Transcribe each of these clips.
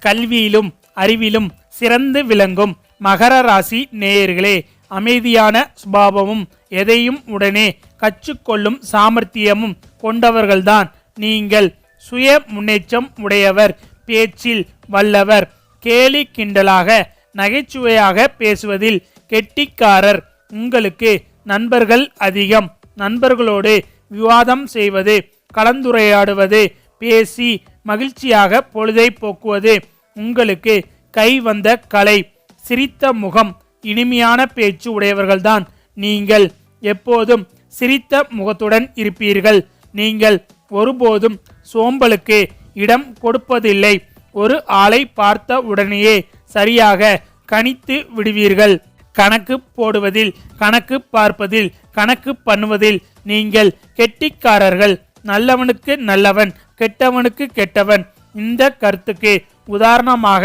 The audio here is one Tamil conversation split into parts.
கல்வியிலும் அறிவிலும் சிறந்து விளங்கும் மகர ராசி நேயர்களே அமைதியான சுபாவமும் எதையும் உடனே கற்றுக்கொள்ளும் சாமர்த்தியமும் கொண்டவர்கள்தான் நீங்கள். சுய முன்னேற்றம் உடையவர் பேச்சில் வல்லவர் கேலி கிண்டலாக நகைச்சுவையாக பேசுவதில் கெட்டிக்காரர். உங்களுக்கு நண்பர்கள் அதிகம். நண்பர்களோடு விவாதம் செய்வது கலந்துரையாடுவது பேசி மகிழ்ச்சியாக பொழுதை போக்குவது உங்களுக்கு கை வந்த கலை. சிரித்த முகம் இனிமையான பேச்சு உடையவர்கள்தான் நீங்கள். எப்போதும் சிரித்த முகத்துடன் இருப்பீர்கள். நீங்கள் ஒருபோதும் சோம்பலுக்கு இடம் கொடுப்பதில்லை. ஒரு ஆளை பார்த்த உடனேயே சரியாக கணித்து விடுவீர்கள். கணக்கு போடுவதில் கணக்கு பார்ப்பதில் கணக்கு பண்ணுவதில் நீங்கள் கெட்டிக்காரர்கள். நல்லவனுக்கு நல்லவன் கெட்டவனுக்கு கெட்டவன். இந்த கருத்துக்கு உதாரணமாக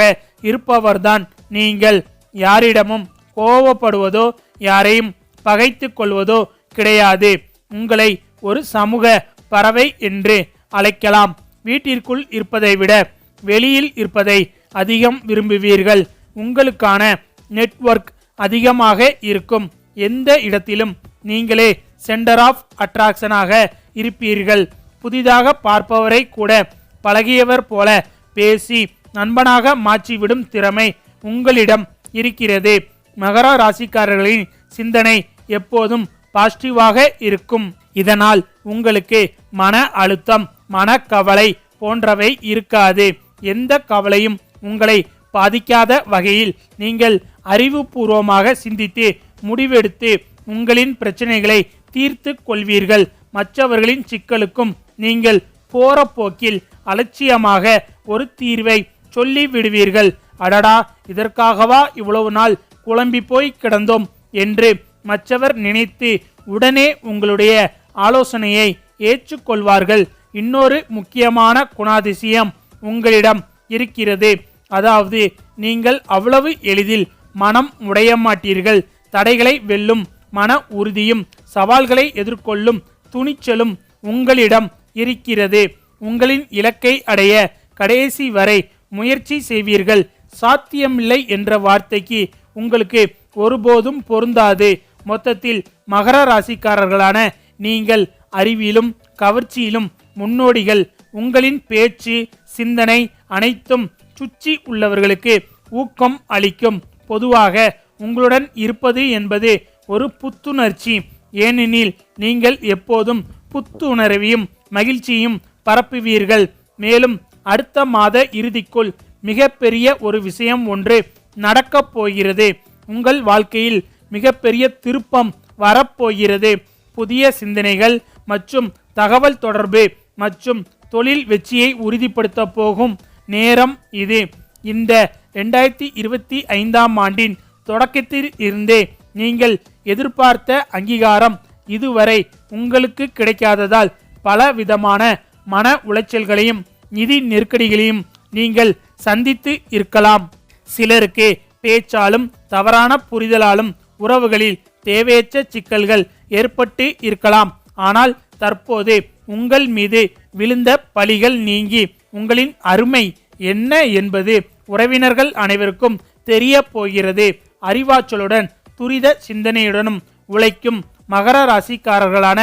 இருப்பவர்தான் நீங்கள். யாரிடமும் கோவப்படுவதோ யாரையும் பகைத்து கொள்வதோ கிடையாது. உங்களை ஒரு சமூக பறவை என்று அழைக்கலாம். வீட்டிற்குள் இருப்பதை விட வெளியில் இருப்பதை அதிகம் விரும்புவீர்கள். உங்களுக்கான நெட்வொர்க் அதிகமாக இருக்கும். எந்த இடத்திலும் நீங்களே சென்டர் ஆஃப் அட்ராக்ஷனாக இருப்பீர்கள். புதிதாக பார்ப்பவரை கூட பழகியவர் போல பேசி நண்பனாக மாற்றிவிடும் திறமை உங்களிடம் இருக்கிறது. மகர ராசிக்காரர்களின் சிந்தனை எப்போதும் பாசிட்டிவாக இருக்கும். இதனால் உங்களுக்கு மன அழுத்தம் மனக்கவலை போன்றவை இருக்காது. எந்த கவலையும் உங்களை பாதிக்காத வகையில் நீங்கள் அறிவுபூர்வமாக சிந்தித்து முடிவெடுத்து உங்களின் பிரச்சனைகளை தீர்த்து கொள்வீர்கள். மற்றவர்களின் சிக்கலுக்கும் நீங்கள் போற போக்கில் அலட்சியமாக ஒரு தீர்வை சொல்லி விடுவீர்கள் அடடா இதற்காகவா இவ்வளவு நாள் குழம்பி போய் கிடந்தோம் என்று மற்றவர் நினைத்து உடனே உங்களுடைய ஆலோசனையை ஏற்றுக்கொள்வார்கள். இன்னொரு முக்கியமான குணாதிசயம் உங்களிடம் இருக்கிறது. அதாவது நீங்கள் அவ்வளவு எளிதில் மனம் உடைய மாட்டீர்கள். தடைகளை வெல்லும் மன உறுதியும் சவால்களை எதிர்கொள்ளும் துணிச்சலும் உங்களிடம் இருக்கிறது. உங்களின் இலக்கை அடைய கடைசி வரை முயற்சி செய்வீர்கள். சாத்தியமில்லை என்ற வார்த்தைக்கு உங்களுக்கு ஒருபோதும் பொருந்தாது. மொத்தத்தில் மகர ராசிக்காரர்களான நீங்கள் அறிவிலும் கவர்ச்சியிலும் முன்னோடிகள். உங்களின் பேச்சு சிந்தனை அனைத்தும் சுற்றி உள்ளவர்களுக்கு ஊக்கம் அளிக்கும். பொதுவாக உங்களுடன் இருப்பது என்பது ஒரு புத்துணர்ச்சி. ஏனெனில் நீங்கள் எப்போதும் புத்துணர்வையும் மகிழ்ச்சியும் பரப்புவீர்கள். மேலும் அடுத்த மாத இறுதிக்குள் மிகப்பெரிய ஒரு விஷயம் ஒன்று நடக்கப் போகிறது. உங்கள் வாழ்க்கையில் மிகப்பெரிய திருப்பம் வரப்போகிறது. புதிய சிந்தனைகள் மற்றும் தகவல் தொடர்பு மற்றும் தொழில் வெற்றியை உறுதிப்படுத்த போகும் நேரம் இது. இந்த ரெண்டாயிரத்தி இருபத்தி ஐந்தாம் ஆண்டின் தொடக்கத்தில் இருந்தே நீங்கள் எதிர்பார்த்த அங்கீகாரம் இதுவரை உங்களுக்கு கிடைக்காததால் பல விதமான மன உளைச்சல்களையும் நிதி நெருக்கடிகளையும் நீங்கள் சந்தித்து இருக்கலாம். சிலருக்கு பேச்சாலும் தவறான புரிதலாலும் உறவுகளில் தேவையற்ற சிக்கல்கள் ஏற்பட்டு இருக்கலாம். ஆனால் தற்போது உங்கள் மீது விழுந்த பழிகள் நீங்கி உங்களின் அருமை என்ன என்பது உறவினர்கள் அனைவருக்கும் தெரிய போகிறது. அறிவாற்றலுடன் துரித சிந்தனையுடனும் உழைக்கும் மகர ராசிக்காரர்களான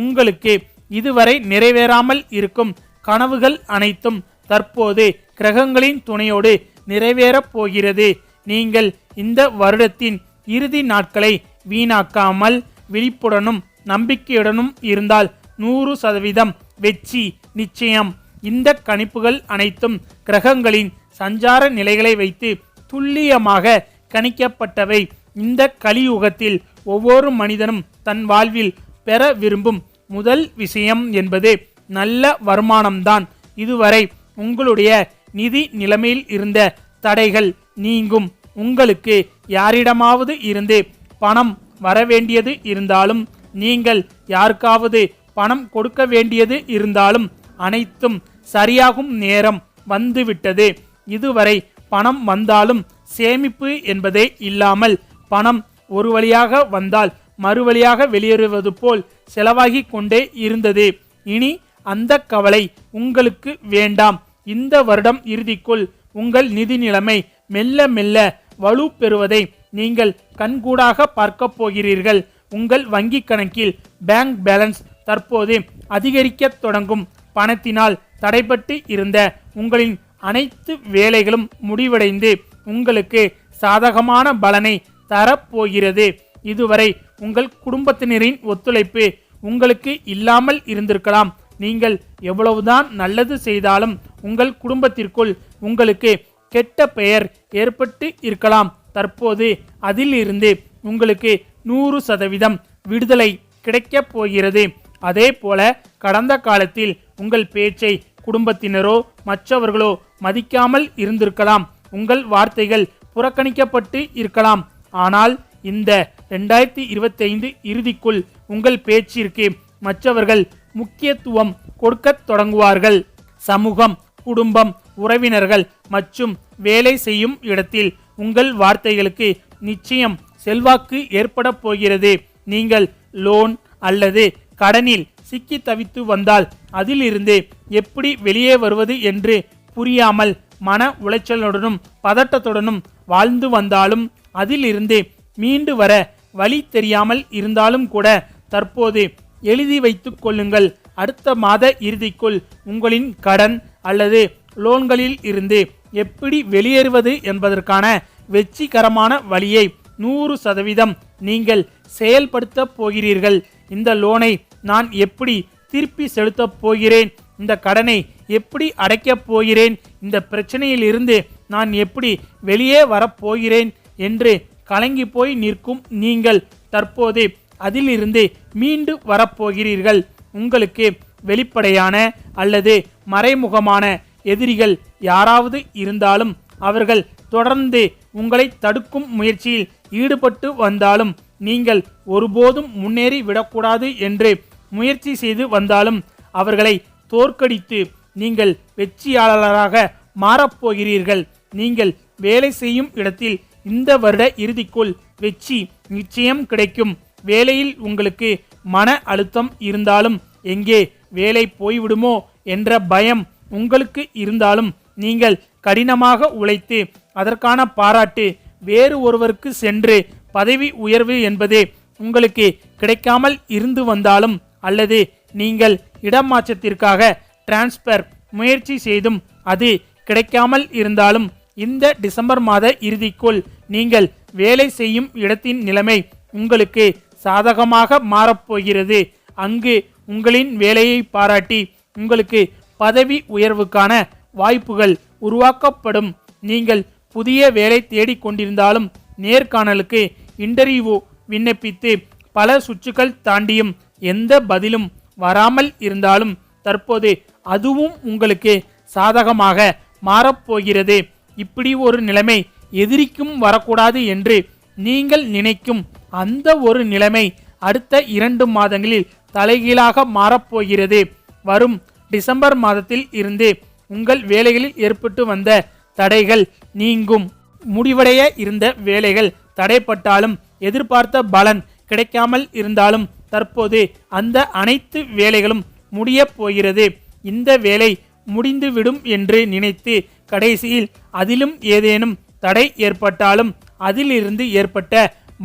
உங்களுக்கு இதுவரை நிறைவேறாமல் இருக்கும் கனவுகள் அனைத்தும் தற்போது கிரகங்களின் துணையோடு நிறைவேறப் போகிறது. நீங்கள் இந்த வருடத்தின் இறுதி நாட்களை வீணாக்காமல் விழிப்புடனும் நம்பிக்கையுடனும் இருந்தால் நூறு சதவீதம் வெற்றி நிச்சயம். இந்த கணிப்புகள் அனைத்தும் கிரகங்களின் சஞ்சார நிலைகளை வைத்து துல்லியமாக கணிக்கப்பட்டவை. இந்த கலியுகத்தில் ஒவ்வொரு மனிதனும் தன் வாழ்வில் பெற விரும்பும் முதல் விஷயம் என்பது நல்ல வருமானம்தான். இதுவரை உங்களுடைய நிதி நிலைமையில் இருந்த தடைகள் நீங்கும். உங்களுக்கு யாரிடமாவது இருந்து பணம் வரவேண்டியது இருந்தாலும் நீங்கள் யாருக்காவது பணம் கொடுக்க வேண்டியது இருந்தாலும் அனைத்தும் சரியாகும் நேரம் வந்துவிட்டது. இதுவரை பணம் வந்தாலும் சேமிப்பு என்பதே இல்லாமல் பணம் ஒரு வழியாக வந்தால் மறுவழியாக வெளியேறுவது போல் செலவாகி கொண்டே இருந்தது. இனி அந்த கவலை உங்களுக்கு வேண்டாம். இந்த வருடம் இறுதிக்குள் உங்கள் நிதி நிலைமை மெல்ல மெல்ல வலு பெறுவதை நீங்கள் கண்கூடாக பார்க்கப் போகிறீர்கள். உங்கள் வங்கி கணக்கில் பேங்க் பேலன்ஸ் தற்போது அதிகரிக்கத் தொடங்கும். பணத்தினால் தடைபட்டு இருந்த உங்களின் அனைத்து வேலைகளும் முடிவடைந்து உங்களுக்கு சாதகமான பலனை தரப்போகிறது. இதுவரை உங்கள் குடும்பத்தினரின் ஒத்துழைப்பு உங்களுக்கு இல்லாமல் இருந்திருக்கலாம். நீங்கள் எவ்வளவுதான் நல்லது செய்தாலும் உங்கள் குடும்பத்திற்குள் உங்களுக்கு கெட்ட பெயர் ஏற்பட்டு இருக்கலாம். தற்போது அதிலிருந்து உங்களுக்கு நூறு சதவீதம் விடுதலை கிடைக்கப் போகிறது. அதே போல கடந்த காலத்தில் உங்கள் பேச்சை குடும்பத்தினரோ மற்றவர்களோ மதிக்காமல் இருந்திருக்கலாம். உங்கள் வார்த்தைகள் புறக்கணிக்கப்பட்டு இருக்கலாம். ஆனால் இந்த ரெண்டாயிரத்தி இருபத்தைந்து இறுதிக்குள் உங்கள் பேச்சிற்கு மற்றவர்கள் முக்கியத்துவம் கொடுக்கத் தொடங்குவார்கள். சமூகம் குடும்பம் உறவினர்கள் மற்றும் வேலை செய்யும் இடத்தில் உங்கள் வார்த்தைகளுக்கு நிச்சயம் செல்வாக்கு ஏற்பட போகிறது. நீங்கள் லோன் அல்லது கடனில் சிக்கி தவித்து வந்தால் அதிலிருந்து எப்படி வெளியே வருவது என்று புரியாமல் மன உளைச்சலுடனும் பதட்டத்துடனும் வாழ்ந்து வந்தாலும் அதிலிருந்து மீண்டு வர வழி தெரியாமல் இருந்தாலும் கூட தற்போது எழுதி வைத்துக் கொள்ளுங்கள். அடுத்த மாத இறுதிக்குள் உங்களின் கடன் அல்லது லோன்களில் இருந்து எப்படி வெளியேறுவது என்பதற்கான வெற்றிகரமான வழியை நூறு சதவீதம் நீங்கள் செயல்படுத்த போகிறீர்கள். இந்த லோனை நான் எப்படி திருப்பி செலுத்தப் போகிறேன்? இந்த கடனை எப்படி அடைக்கப் போகிறேன்? இந்த பிரச்சனையிலிருந்து நான் எப்படி வெளியே வரப்போகிறேன் என்று கலங்கி போய் நிற்கும் நீங்கள் தற்போது அதிலிருந்து மீண்டு வரப்போகிறீர்கள். உங்களுக்கு வெளிப்படையான அல்லது மறைமுகமான எதிரிகள் யாராவது இருந்தாலும் அவர்கள் தொடர்ந்து உங்களை தடுக்கும் முயற்சியில் ஈடுபட்டு வந்தாலும் நீங்கள் ஒருபோதும் முன்னேறி விடக்கூடாது என்று முயற்சி செய்து வந்தாலும் அவர்களை தோற்கடித்து நீங்கள் வெற்றியாளராக மாறப்போகிறீர்கள். நீங்கள் வேலை செய்யும் இடத்தில் இந்த வருட இறுதிக்குள் வெற்றி நிச்சயம் கிடைக்கும். வேலையில் உங்களுக்கு மன அழுத்தம் இருந்தாலும் எங்கே வேலை போய்விடுமோ என்ற பயம் உங்களுக்கு இருந்தாலும் நீங்கள் கடினமாக உழைத்து அதற்கான பாராட்டு வேறு ஒருவருக்கு சென்று பதவி உயர்வு என்பது உங்களுக்கு கிடைக்காமல் இருந்து வந்தாலும் அல்லது நீங்கள் இடமாற்றத்திற்காக டிரான்ஸ்பர் முயற்சி செய்தும் அது கிடைக்காமல் இருந்தாலும் இந்த டிசம்பர் மாத இறுதிக்குள் நீங்கள் வேலை செய்யும் இடத்தின் நிலைமை உங்களுக்கு சாதகமாக மாறப்போகிறது. அங்கு உங்களின் வேலையை பாராட்டி உங்களுக்கு பதவி உயர்வுக்கான வாய்ப்புகள் உருவாக்கப்படும். நீங்கள் புதிய வேலை தேடிக்கொண்டிருந்தாலும் நேர்காணலுக்கு இன்டர்வியூ விண்ணப்பித்து பல சுற்றுகள் தாண்டியும் எந்த பதிலும் வராமல் இருந்தாலும் தற்போது அதுவும் உங்களுக்கு சாதகமாக மாறப்போகிறது. இப்படி ஒரு நிலைமை எதிரிக்கும் வரக்கூடாது என்று நீங்கள் நினைக்கும் அந்த ஒரு நிலைமை அடுத்த இரண்டு மாதங்களில் தலைகீழாக மாறப்போகிறது. வரும் டிசம்பர் மாதத்தில் இருந்து உங்கள் வேலைகளில் ஏற்பட்டு வந்த தடைகள் நீங்கும். முடிவடைய இருந்த வேலைகள் தடைப்பட்டாலும் எதிர்பார்த்த பலன் கிடைக்காமல் இருந்தாலும் தற்போது அந்த அனைத்து வேலைகளும் முடியப் போகிறது. இந்த வேலை முடிந்துவிடும் என்று நினைத்து கடைசியில் அதிலும் ஏதேனும் தடை ஏற்பட்டாலும் அதிலிருந்து ஏற்பட்ட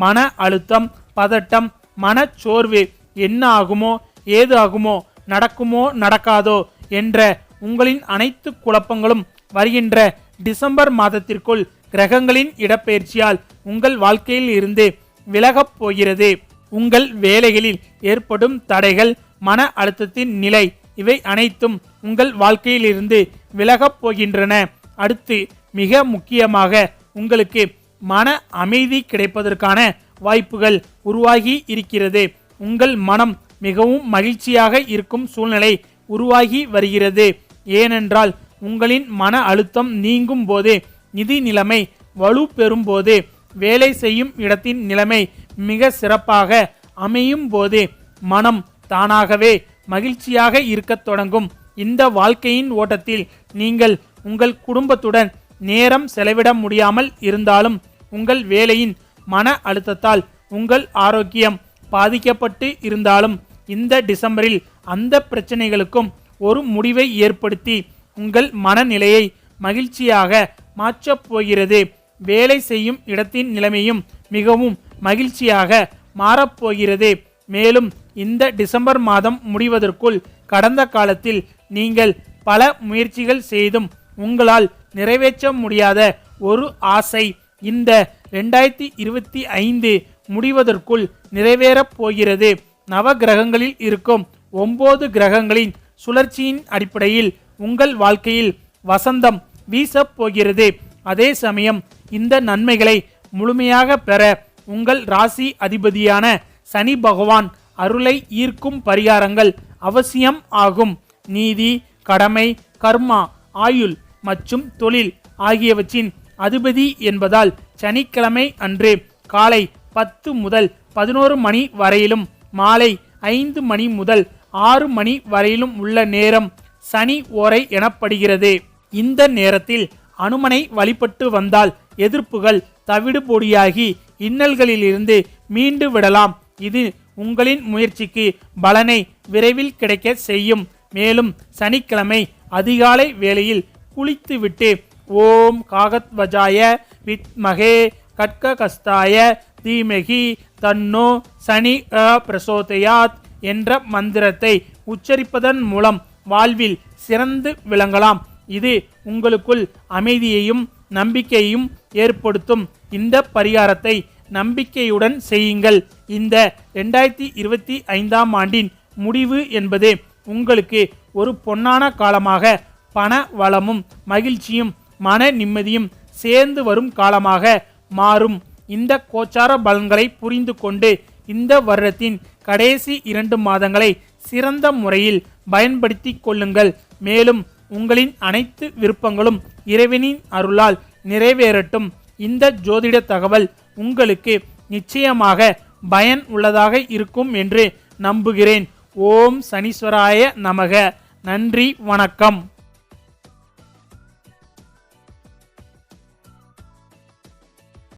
மன அழுத்தம் பதட்டம் மனச்சோர்வு என்ன ஆகுமோ ஏது ஆகுமோ நடக்குமோ நடக்காதோ என்ற உங்களின் அனைத்து குழப்பங்களும் வருகின்ற டிசம்பர் மாதத்திற்குள் கிரகங்களின் இடப்பெயர்ச்சியால் உங்கள் வாழ்க்கையில் இருந்து விலகப் போகிறது. உங்கள் வேலைகளில் ஏற்படும் தடைகள் மன அழுத்தத்தின் நிலை இவை அனைத்தும் உங்கள் வாழ்க்கையிலிருந்து விலகப் போகின்றன. அடுத்து மிக முக்கியமாக உங்களுக்கு மன அமைதி கிடைப்பதற்கான வாய்ப்புகள் உருவாகி இருக்கிறது. உங்கள் மனம் மிகவும் மகிழ்ச்சியாக இருக்கும் சூழ்நிலை உருவாகி வருகிறது. ஏனென்றால் உங்களின் மன அழுத்தம் நீங்கும் போது நிதி நிலைமை வலு பெறும் போது வேலை செய்யும் இடத்தின் நிலைமை மிக சிறப்பாக அமையும் போது மனம் தானாகவே மகிழ்ச்சியாக இருக்கத் தொடங்கும். இந்த வாழ்க்கையின் ஓட்டத்தில் நீங்கள் உங்கள் குடும்பத்துடன் நேரம் செலவிட முடியாமல் இருந்தாலும் உங்கள் வேலையின் மன அழுத்தத்தால் உங்கள் ஆரோக்கியம் பாதிக்கப்பட்டு இருந்தாலும் இந்த டிசம்பரில் அந்த பிரச்சனைகளுக்கும் ஒரு முடிவை ஏற்படுத்தி உங்கள் மனநிலையை மகிழ்ச்சியாக மாற்றப் போகிறது. வேலை செய்யும் இடத்தின் நிலைமையும் மிகவும் மகிழ்ச்சியாக மாறப்போகிறது மேலும் இந்த டிசம்பர் மாதம் முடிவதற்குள் கடந்த காலத்தில் நீங்கள் பல முயற்சிகள் செய்தும் உங்களால் நிறைவேற்ற முடியாத ஒரு ஆசை இந்த ரெண்டாயிரத்தி இருபத்தி ஐந்து முடிவதற்குள் நிறைவேறப் போகிறது. நவ கிரகங்களில் இருக்கும் ஒன்பது கிரகங்களின் சுழற்சியின் அடிப்படையில் உங்கள் வாழ்க்கையில் வசந்தம் வீசப் போகிறது. அதே சமயம் இந்த நன்மைகளை முழுமையாக பெற உங்கள் ராசி அதிபதியான சனி பகவான் அருளை ஈர்க்கும் பரிகாரங்கள் அவசியம் ஆகும். நீதி கடமை கர்மா ஆயுள் மற்றும் தொழில் ஆகியவற்றின் அதிபதி என்பதால் சனிக்கிழமை அன்று காலை பத்து முதல் பதினோரு மணி வரையிலும் மாலை ஐந்து மணி முதல் ஆறு மணி வரையிலும் உள்ள நேரம் சனி ஓரை எனப்படுகிறது. இந்த நேரத்தில் அனுமனை வழிபட்டு வந்தால் எதிர்ப்புகள் தவிடுபொடியாகி இன்னல்களிலிருந்து மீண்டு விடலாம். இது உங்களின் முயற்சிக்கு பலனை விரைவில் கிடைக்க செய்யும். மேலும் சனிக்கிழமை அதிகாலை வேளையில் குளித்துவிட்டு ஓம் காகத்வஜாய வித்மகே கட்ககஸ்தாய தீமகி தன்னோ சனி அ பிரசோதயாத் என்ற மந்திரத்தை உச்சரிப்பதன் மூலம் வாழ்வில் சிறந்து விளங்கலாம். இது உங்களுக்குள் அமைதியையும் நம்பிக்கையையும் ஏற்படுத்தும். இந்த பரிகாரத்தை நம்பிக்கையுடன் செய்யுங்கள். இந்த ரெண்டாயிரத்தி இருபத்தி ஐந்தாம் ஆண்டின் முடிவு என்பது உங்களுக்கு ஒரு பொன்னான காலமாக பண வளமும் மகிழ்ச்சியும் மன நிம்மதியும் சேர்ந்து வரும் காலமாக மாறும். இந்த கோச்சார பலன்களை புரிந்து கொண்டு இந்த வருடத்தின் கடைசி இரண்டு மாதங்களை சிறந்த முறையில் பயன்படுத்தி கொள்ளுங்கள். மேலும் உங்களின் அனைத்து விருப்பங்களும் இறைவனின் அருளால் நிறைவேறட்டும். இந்த ஜோதிட தகவல் உங்களுக்கு நிச்சயமாக பயன் உள்ளதாக இருக்கும் என்று நம்புகிறேன். ஓம் சனீஸ்வராய நமக. நன்றி வணக்கம்.